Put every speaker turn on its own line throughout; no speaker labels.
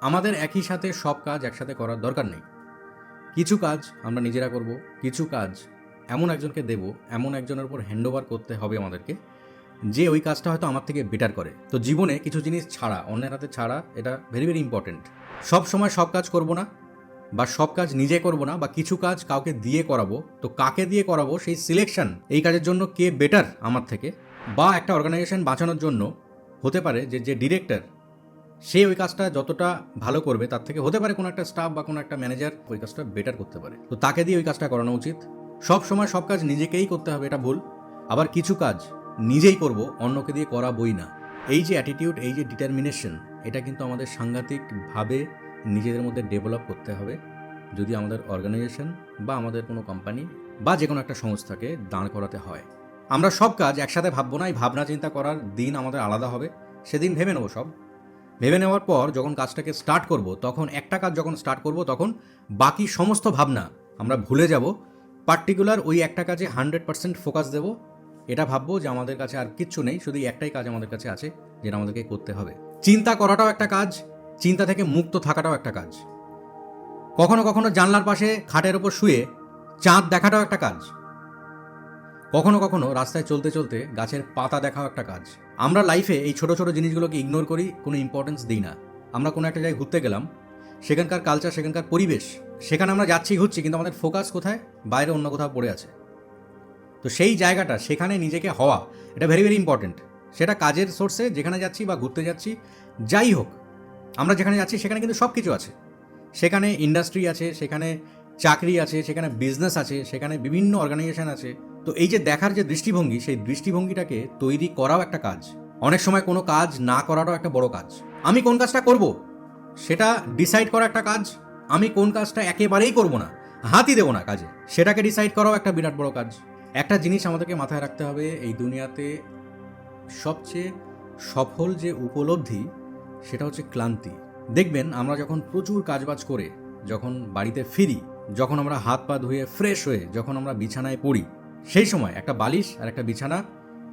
আমাদের একই সাথে সব কাজ একসাথে করার দরকার নেই। কিছু কাজ আমরা নিজেরা করব, কিছু কাজ এমন একজনকে দেব, এমন একজনের উপর হ্যান্ডওভার করতে হবে আমাদেরকে, যে ওই কাজটা হয়তো আমার থেকে বেটার করে। তো জীবনে কিছু জিনিস ছাড়া, অন্যের হাতে ছাড়া, এটা ভেরি ভেরি ইম্পর্টেন্ট সব সময় সব কাজ করব না, বা সব কাজ নিজে করব না, বা কিছু কাজ কাউকে দিয়ে করাবো, তো কাকে দিয়ে করাবো সেই সিলেকশন এই কাজের জন্য কে বেটার আমার থেকে, বা একটা অর্গানাইজেশন বাঁচানোর জন্য হতে পারে যে যে ডিরেক্টর সে ওই কাজটা যতটা ভালো করবে, তার থেকে হতে পারে কোনো একটা স্টাফ বা কোনো একটা ম্যানেজার ওই কাজটা বেটার করতে পারে। তো তাকে দিয়ে ওই কাজটা করানো উচিত। সব সময় সব কাজ নিজেকেই করতে হবে, এটা ভুল। আবার কিছু কাজ নিজেই করব, অন্যকে দিয়ে করা বই না। এই যে অ্যাটিটিউড এই যে ডিটারমিনেশন এটা কিন্তু আমাদের সাংঘাতিকভাবে নিজেদের মধ্যে ডেভেলপ করতে হবে। যদি আমাদের অর্গানাইজেশন বা আমাদের কোনো কোম্পানি বা যে কোনো একটা সংস্থাকে দাঁড় করাতে হয়। আমরা সব কাজ একসাথে ভাববো না, এই ভাবনা চিন্তা করার দিন আমাদের আলাদা হবে। সেদিন ভেবে নেব সব। ভেবে নেওয়ার পর যখন কাজটাকে স্টার্ট করব, তখন একটা কাজ যখন স্টার্ট করব, তখন বাকি সমস্ত ভাবনা আমরা ভুলে যাব। পার্টিকুলার ওই একটা কাজে হান্ড্রেড পার্সেন্ট ফোকাস দেব। এটা ভাববো যে আমাদের কাছে আর কিচ্ছু নেই, শুধু একটাই কাজ আমাদের কাছে আছে, যেটা আমাদেরকে করতে হবে। চিন্তা করাটাও একটা কাজ, চিন্তা থেকে মুক্ত থাকাটাও একটা কাজ। কখনো কখনো জানলার পাশে খাটের ওপর শুয়ে চাঁদ দেখাটাও একটা কাজ। কখনো কখনো রাস্তায় চলতে চলতে গাছের পাতা দেখাও একটা কাজ। আমরা লাইফে এই ছোট ছোট জিনিসগুলোকে ইগনোর করি, কোনো ইম্পর্টেন্স দিই না। আমরা কোনো একটা জায়গায় ঘুরতে গেলাম, সেখানকার কালচার সেখানকার পরিবেশ, সেখানে আমরা যাচ্ছি, ঘুরছি, কিন্তু আমাদের ফোকাস কোথায়? বাইরে অন্য কোথাও পড়ে আছে। তো সেই জায়গাটা, সেখানে নিজেকে হওয়া, এটা ভেরি ভেরি ইম্পর্টেন্ট সেটা কাজের সোর্সে যেখানে যাচ্ছি বা ঘুরতে যাচ্ছি, যাই হোক, আমরা যেখানে যাচ্ছি, সেখানে কিন্তু সব কিছু আছে। সেখানে ইন্ডাস্ট্রি আছে, সেখানে চাকরি আছে, সেখানে বিজনেস আছে, সেখানে বিভিন্ন অর্গানাইজেশন আছে। তো এই যে দেখার যে দৃষ্টিভঙ্গি, সেই দৃষ্টিভঙ্গিটাকে তৈরি করাও একটা কাজ। অনেক সময় কোনো কাজ না করাটাও একটা বড় কাজ। আমি কোন কাজটা করব? সেটা ডিসাইড করা একটা কাজ। আমি কোন কাজটা একেবারেই করব না, হাতই দেবো না কাজে। সেটাকে ডিসাইড করাও একটা বিরাট বড় কাজ। একটা জিনিস আমাদেরকে মাথায় রাখতে হবে, এই দুনিয়াতে সবচেয়ে সফল যে উপলব্ধি, সেটা হচ্ছে ক্লান্তি। দেখবেন, আমরা যখন প্রচুর কাজবাজ করে, যখন বাড়িতে ফিরি, যখন আমরা হাত পা ধুয়ে ফ্রেশ হয়ে, যখন আমরা বিছানায় পড়ি সেই সময় একটা বালিশ আর একটা বিছানা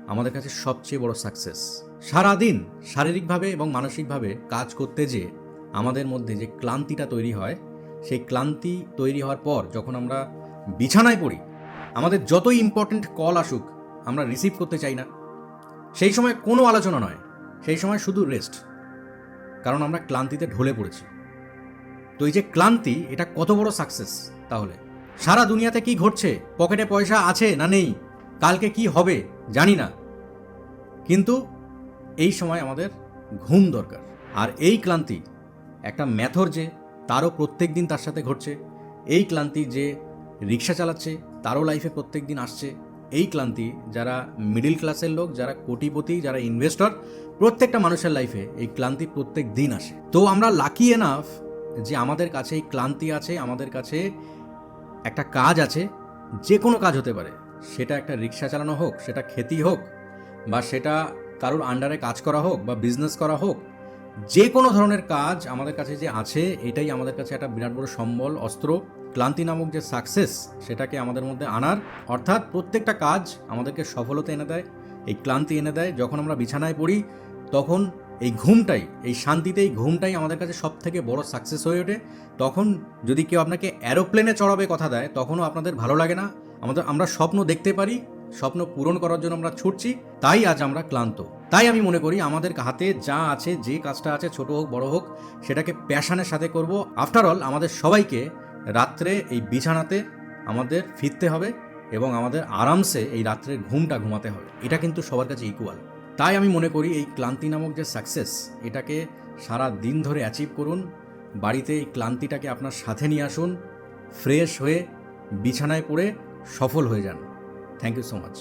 আমাদের কাছে সবচেয়ে বড় সাকসেস সারাদিন শারীরিকভাবে এবং মানসিকভাবে কাজ করতে যে আমাদের মধ্যে যে ক্লান্তিটা তৈরি হয়, সেই ক্লান্তি তৈরি হওয়ার পর যখন আমরা বিছানায় পড়ি, আমাদের যতই ইম্পর্ট্যান্ট কল আসুক, আমরা রিসিভ করতে চাই না। সেই সময় কোনো আলোচনা নয়, সেই সময় শুধু রেস্ট কারণ আমরা ক্লান্তিতে ঢলে পড়েছি। তো এই যে ক্লান্তি, এটা কত বড় সাকসেস তাহলে? সারা দুনিয়াতে কি ঘটছে? পকেটে পয়সা আছে না নেই? কালকে কি হবে? জানি না। কিন্তু এই সময় আমাদের ঘুম দরকার। আর এই ক্লান্তি একটা ম্যাথর যে তারও প্রত্যেক দিন তার সাথে ঘটছে। এই ক্লান্তি যে রিক্সা চালাচ্ছে, তারও লাইফে প্রত্যেক দিন আসছে। এই ক্লান্তি যারা মিডিল ক্লাসের লোক, যারা কোটিপতি, যারা ইনভেস্টর প্রত্যেকটা মানুষের লাইফে এই ক্লান্তি প্রত্যেক দিন আসে। তো আমরা লাকি এনাফ যে আমাদের কাছে এই ক্লান্তি আছে, আমাদের কাছে একটা কাজ আছে যে কোনো কাজ হতে পারে। সেটা একটা রিক্সা চালানো হোক, সেটা খেতি হোক, বা সেটা কারোর আন্ডারে কাজ করা হোক, বা বিজনেস করা হোক যে কোনো ধরনের কাজ আমাদের কাছে যে আছে, এটাই আমাদের কাছে একটা বিরাট বড় সম্বল, অস্ত্র, ক্লান্তি নামক যে সাকসেস সেটাকে আমাদের মধ্যে আনার। অর্থাৎ প্রত্যেকটা কাজ আমাদেরকে সফলতা এনে দেয়, এই ক্লান্তি এনে দেয়। যখন আমরা বিছানায় পড়ি, তখন এই ঘুমটাই, এই শান্তিতে এই ঘুমটাই আমাদের কাছে সব থেকে বড় সাকসেস হয়ে ওঠে। তখন যদি কেউ আপনাকে অ্যারোপ্লেনে চড়াবে কথা দেয়, তখনও আপনাদের ভালো লাগে না। আমাদের, আমরা স্বপ্ন দেখতে পারি, স্বপ্ন পূরণ করার জন্য আমরা ছুটছি, তাই আজ আমরা ক্লান্ত। তাই আমি মনে করি আমাদের হাতে যা আছে, যে কাজটা আছে, ছোট হোক, বড় হোক, সেটাকে প্যাশনের সাথে করব। আফটার অল আমাদের সবাইকে রাত্রে এই বিছানাতে আমাদের ফিরতে হবে এবং আমাদের আরামসে এই রাত্রের ঘুমটা ঘুমাতে হবে। এটা কিন্তু সবার কাছে ইকুয়াল তাই আমি মনে করি এই ক্লান্তি নামক যে সাকসেস এটাকে সারা দিন ধরে অ্যাচিভ করুন, বাড়িতে এই ক্লান্তিটাকে আপনার সাথে নিয়ে আসুন ফ্রেশ হয়ে বিছানায় পড়ে সফল হয়ে যান। Thank you so much